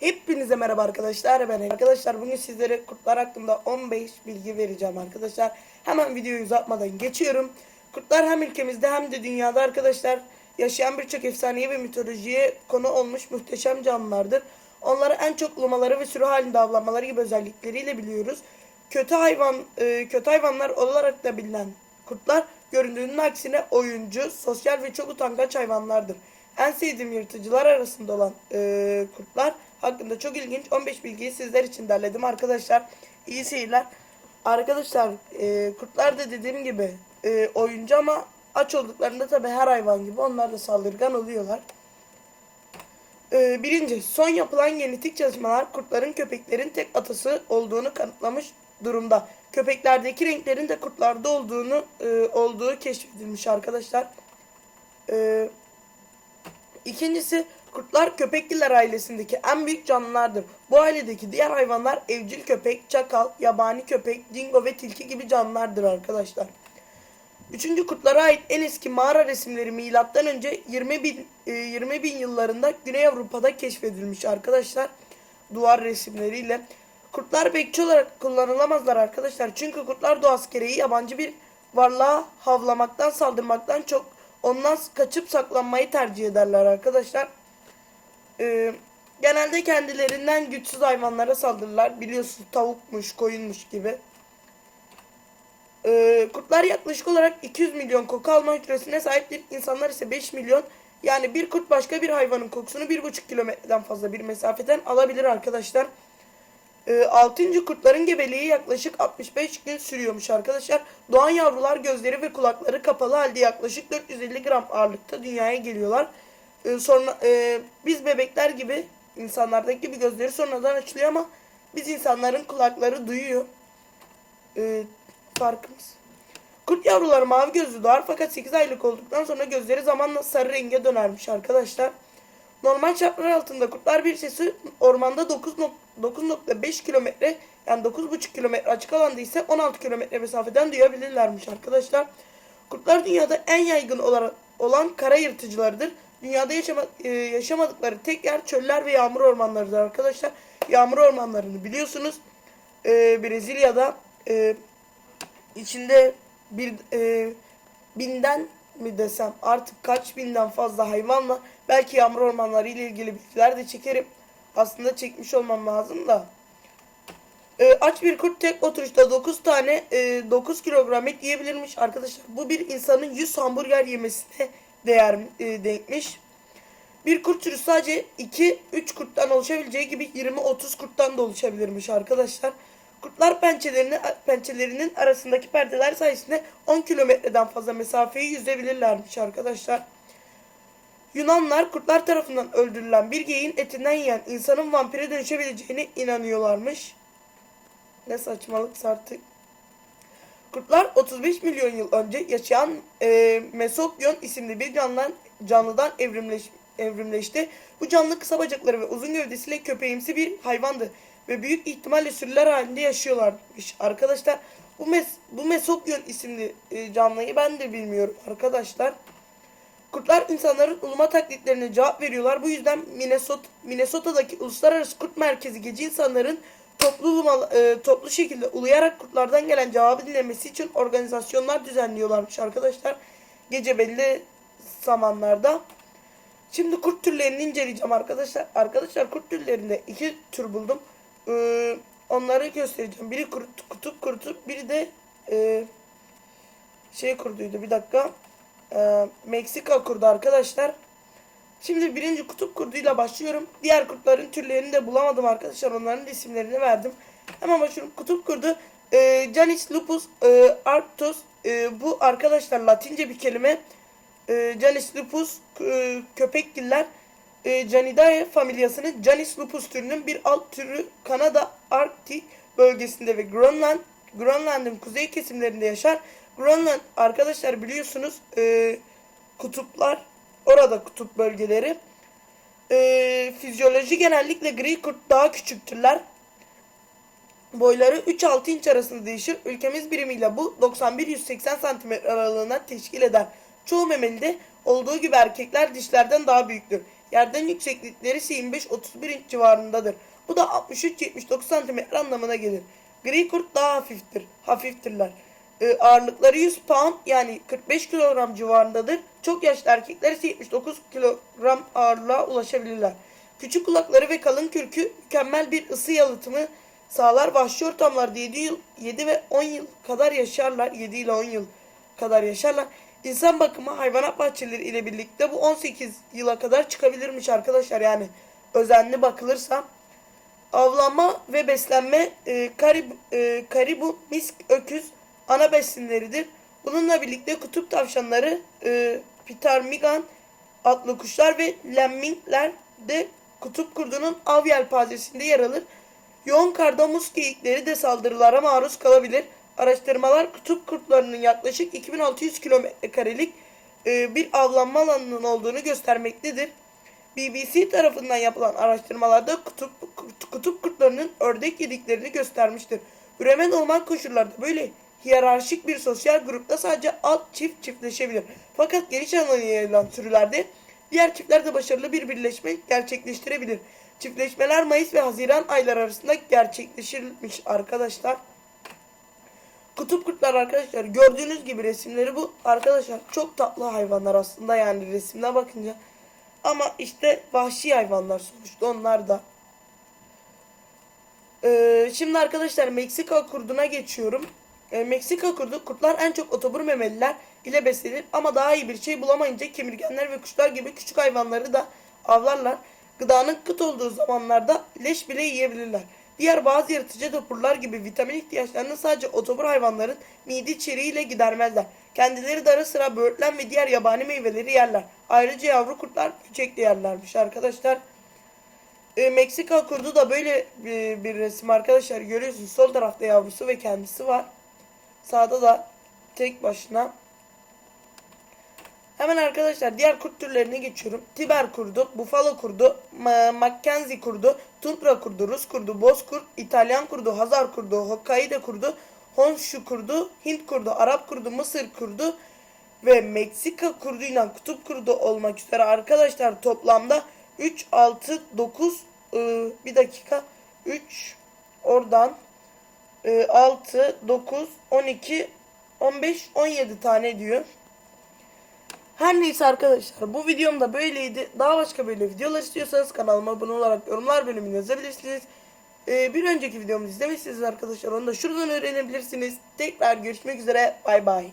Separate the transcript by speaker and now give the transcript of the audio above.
Speaker 1: Hepinize merhaba arkadaşlar. Ben arkadaşlar bugün sizlere kurtlar hakkında 15 bilgi vereceğim arkadaşlar. Hemen videoyu uzatmadan geçiyorum. Kurtlar hem ülkemizde hem de dünyada arkadaşlar yaşayan birçok efsaneye ve mitolojiye konu olmuş muhteşem canlılardır. Onları en çok ulumaları ve sürü halinde avlanmaları gibi özellikleriyle biliyoruz. Kötü hayvan e, kötü hayvanlar olarak da bilinen kurtlar göründüğünün aksine oyuncu sosyal ve çok utangaç hayvanlardır. En sevdiğim yırtıcılar arasında olan e, kurtlar hakkında çok ilginç 15 bilgiyi sizler için derledim arkadaşlar. İyi seyirler. Arkadaşlar e, kurtlar da dediğim gibi e, oyuncu ama aç olduklarında tabi her hayvan gibi onlar da saldırgan oluyorlar. E, birinci, son yapılan genetik çalışmalar kurtların köpeklerin tek atası olduğunu kanıtlamış durumda. Köpeklerdeki renklerin de kurtlarda olduğunu e, olduğu keşfedilmiş arkadaşlar. E, İkincisi kurtlar köpekliler ailesindeki en büyük canlılardır. Bu ailedeki diğer hayvanlar evcil köpek, çakal, yabani köpek, dingo ve tilki gibi canlılardır arkadaşlar. Üçüncü kurtlara ait en eski mağara resimleri milattan önce 20 bin, e, 20 bin yıllarında Güney Avrupa'da keşfedilmiş arkadaşlar. Duvar resimleriyle. Kurtlar bekçi olarak kullanılamazlar arkadaşlar. Çünkü kurtlar doğası gereği yabancı bir varlığa havlamaktan saldırmaktan çok ondan kaçıp saklanmayı tercih ederler arkadaşlar. Ee, genelde kendilerinden güçsüz hayvanlara saldırırlar. Biliyorsunuz tavukmuş, koyunmuş gibi. Ee, kurtlar yaklaşık olarak 200 milyon koku alma hücresine sahiptir. İnsanlar ise 5 milyon. Yani bir kurt başka bir hayvanın kokusunu 1,5 kilometreden fazla bir mesafeden alabilir arkadaşlar. E, 6. kurtların gebeliği yaklaşık 65 gün sürüyormuş arkadaşlar. Doğan yavrular gözleri ve kulakları kapalı halde yaklaşık 450 gram ağırlıkta dünyaya geliyorlar. E, sonra e, biz bebekler gibi insanlardaki gibi gözleri sonradan açılıyor ama biz insanların kulakları duyuyor. E, farkımız. Kurt yavruları mavi gözlü doğar fakat 8 aylık olduktan sonra gözleri zamanla sarı renge dönermiş arkadaşlar. Normal şartlar altında kurtlar bir sesi ormanda 9.5 kilometre yani 9.5 kilometre açık alanda ise 16 kilometre mesafeden duyabilirlermiş arkadaşlar. Kurtlar dünyada en yaygın olan kara yırtıcılarıdır. Dünyada yaşama, e, yaşamadıkları tek yer çöller ve yağmur ormanlarıdır arkadaşlar. Yağmur ormanlarını biliyorsunuz. E, Brezilya'da e, içinde bir e, binden mi desem artık kaç binden fazla hayvanla belki yağmur ormanları ile ilgili bilgiler de çekerim. Aslında çekmiş olmam lazım da. E, aç bir kurt tek oturuşta 9 tane e, 9 kilogram et yiyebilirmiş arkadaşlar. Bu bir insanın 100 hamburger yemesine değer e, denkmiş. Bir kurt sürüsü sadece 2-3 kurttan oluşabileceği gibi 20-30 kurttan da oluşabilirmiş arkadaşlar. Kurtlar pençelerini, pençelerinin arasındaki perdeler sayesinde 10 kilometreden fazla mesafeyi yüzebilirlermiş arkadaşlar. Yunanlar kurtlar tarafından öldürülen bir geyin etinden yiyen insanın vampire dönüşebileceğine inanıyorlarmış. Ne saçmalık artık. Kurtlar 35 milyon yıl önce yaşayan e, Mesopyon isimli bir canlıdan, canlıdan evrimleş, evrimleşti. Bu canlı kısa bacakları ve uzun gövdesiyle köpeğimsi bir hayvandı ve büyük ihtimalle sürüler halinde yaşıyorlarmış. Arkadaşlar bu mes bu Mesopyon isimli e, canlıyı ben de bilmiyorum arkadaşlar. Kurtlar insanların uluma taklitlerine cevap veriyorlar. Bu yüzden Minnesota Minnesota'daki Uluslararası Kurt Merkezi gece insanların toplu e, toplu şekilde uluyarak kurtlardan gelen cevabı dinlemesi için organizasyonlar düzenliyorlarmış arkadaşlar. Gece belli zamanlarda. Şimdi kurt türlerini inceleyeceğim arkadaşlar. Arkadaşlar kurt türlerinde iki tür buldum. Ee, onları göstereceğim. Biri kurt, kutup kurtu, biri de e, şey kurduydu. Bir dakika. Ee, Meksika kurdu arkadaşlar. Şimdi birinci kutup kurduyla başlıyorum. Diğer kurtların türlerini de bulamadım arkadaşlar. Onların da isimlerini verdim. Hemen başlıyorum. Kutup kurdu. E, Canis lupus e, arctos. E, bu arkadaşlar Latince bir kelime. E, Canis lupus e, köpekgiller e, Canidae familyasının Canis lupus türünün bir alt türü Kanada Arktik bölgesinde ve Grönland Grönland'ın kuzey kesimlerinde yaşar. Grönland arkadaşlar biliyorsunuz e, kutuplar orada kutup bölgeleri. E, fizyoloji genellikle gri kurt daha küçüktürler. Boyları 3-6 inç arasında değişir. Ülkemiz birimiyle bu 91-180 cm aralığına teşkil eder. Çoğu memelide olduğu gibi erkekler dişlerden daha büyüktür. Yerden yükseklikleri ise 25-31 inç civarındadır. Bu da 63-79 cm anlamına gelir. Gri kurt daha hafiftir. Hafiftirler. Ee, ağırlıkları 100 pound yani 45 kilogram civarındadır. Çok yaşlı erkekler ise 79 kilogram ağırlığa ulaşabilirler. Küçük kulakları ve kalın kürkü mükemmel bir ısı yalıtımı sağlar. Vahşi ortamlarda 7 yıl 7 ve 10 yıl kadar yaşarlar. 7 ile 10 yıl kadar yaşarlar. İnsan bakımı hayvanat bahçeleri ile birlikte bu 18 yıla kadar çıkabilirmiş arkadaşlar. Yani özenli bakılırsa avlanma ve beslenme e, karib, e, karibu, misk, öküz ana besinleridir. Bununla birlikte kutup tavşanları, e, ptarmigan adlı kuşlar ve lemmingler de kutup kurdunun av yelpazesinde yer alır. Yoğun karda mus geyikleri de saldırılara maruz kalabilir. Araştırmalar kutup kurtlarının yaklaşık 2600 kilometre karelik e, bir avlanma alanının olduğunu göstermektedir. BBC tarafından yapılan araştırmalarda kutup, kutup kurtlarının ördek yediklerini göstermiştir. Üreme normal koşullarda böyle hiyerarşik bir sosyal grupta sadece alt çift çiftleşebilir. Fakat geniş alana yayılan sürülerde diğer çiftler de başarılı bir birleşme gerçekleştirebilir. Çiftleşmeler Mayıs ve Haziran ayları arasında gerçekleşirmiş arkadaşlar. Kutup kurtlar arkadaşlar gördüğünüz gibi resimleri bu arkadaşlar çok tatlı hayvanlar aslında yani resimine bakınca. Ama işte vahşi hayvanlar sonuçta onlar da. Ee, şimdi arkadaşlar Meksika kurduna geçiyorum. Ee, Meksika kurdu kurtlar en çok otobur memeliler ile beslenir ama daha iyi bir şey bulamayınca kemirgenler ve kuşlar gibi küçük hayvanları da avlarlar. Gıdanın kıt olduğu zamanlarda leş bile yiyebilirler. Diğer bazı yırtıcı topurlar gibi vitamin ihtiyaçlarını sadece otobur hayvanların mide içeriğiyle gidermezler. Kendileri de ara sıra böğürtlen ve diğer yabani meyveleri yerler. Ayrıca yavru kurtlar de yerlermiş arkadaşlar. E, Meksika kurdu da böyle bir, bir resim arkadaşlar görüyorsunuz. Sol tarafta yavrusu ve kendisi var. Sağda da tek başına. Hemen arkadaşlar diğer kurt türlerine geçiyorum. Tiber kurdu, Buffalo kurdu, Ma- Mackenzie kurdu, Tundra kurdu, Rus kurdu, Bozkurt, İtalyan kurdu, Hazar kurdu, Hokkaido kurdu, Honshu kurdu, Hint kurdu, Arap kurdu, Mısır kurdu ve Meksika kurduyla kutup kurdu olmak üzere arkadaşlar toplamda 3, 6, 9 ıı, bir dakika 3 oradan 6, 9, 12, 15, 17 tane diyor. Her neyse arkadaşlar bu videom da böyleydi. Daha başka böyle videolar istiyorsanız kanalıma abone olarak yorumlar bölümüne yazabilirsiniz. Ee, bir önceki videomu izlemişsiniz arkadaşlar. Onu da şuradan öğrenebilirsiniz. Tekrar görüşmek üzere. Bay bay.